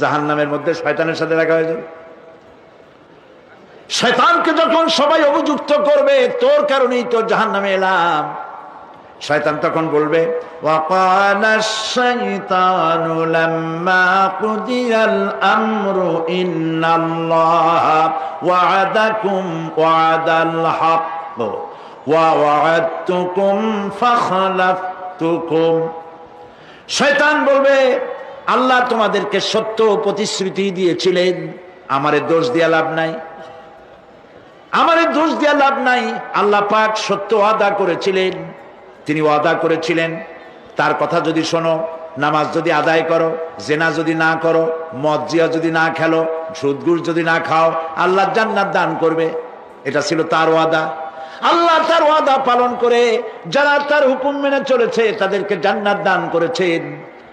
জাহান নামের মধ্যে শয়তানের সাথে দেখা হয়েছে। শয়তানকে যখন সবাই অভিযুক্ত করবে, তোর কারণেই তো জাহান নামে এলাম। শয়তান তখন বলবে ওয়া শয়তান বলবে, আল্লাহ তোমাদেরকে সত্য প্রতিশ্রুতি দিয়েছিলেন, আমারে দোষ দিয়া লাভ নাই। আমারে দোষ দিয়া লাভ নাই, আল্লাহ পাক সত্য আদা করেছিলেন, তিনি ওয়াদা করেছিলেন। তার কথা যদি শোনো, নামাজ যদি আদায় করো, জেনা যদি না করো মজিয়া যদি না খেলো সুদগুর যদি না খাও, আল্লাহ জান্নাত দান করবে। এটা ছিল তার ওয়াদা। আল্লাহ তার ওয়াদা পালন করে, যারা তার হুকুম মেনে চলেছে, তাদেরকে জান্নাত দান করেছেন।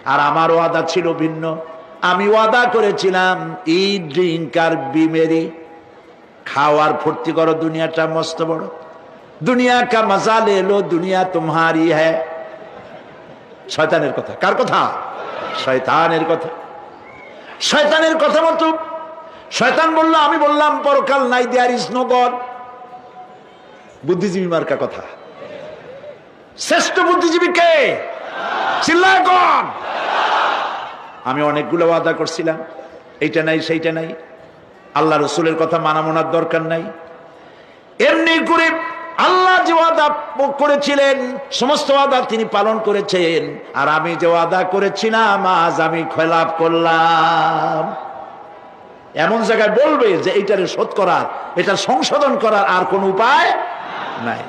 আর আমার ওয়াদা ছিল ভিন্ন। আমি ওয়াদা করেছিলাম ই ড্রিঙ্ক আর বিমেরি খাওয়ার ফুর্তি করো, দুনিয়াটা মস্ত বড়। দুনিয়া কা মজা লে দুনিয়া তোমারি হ্যাঁ শয়তানের কথা। কার কথা? শয়তানের কথা। শয়তানের কথা মতো শয়তান বলল, আমি বললাম, পরকাল নাই দেয়ার ইস নো গড বুদ্ধিজীবী মার্কা কথা। শ্রেষ্ঠ বুদ্ধিজীবী কে? আমি অনেকগুলো ওয়াদা করছিলাম। এইটা নাই, সেইটা নাই। আল্লাহ রসুলের কথা মানা মোনার দরকার নাই। এমনি করে আল্লাহ যে ওয়াদা করেছিলেন, সমস্ত ওয়াদা তিনি পালন করেছেন। আর আমি যে ওয়াদা করেছিলাম, আজ আমি খেলাপ করলাম। এমন জায়গায় বলবে যে এইটারে শোধ করার, এটা সংশোধন করার আর কোন উপায় नाही.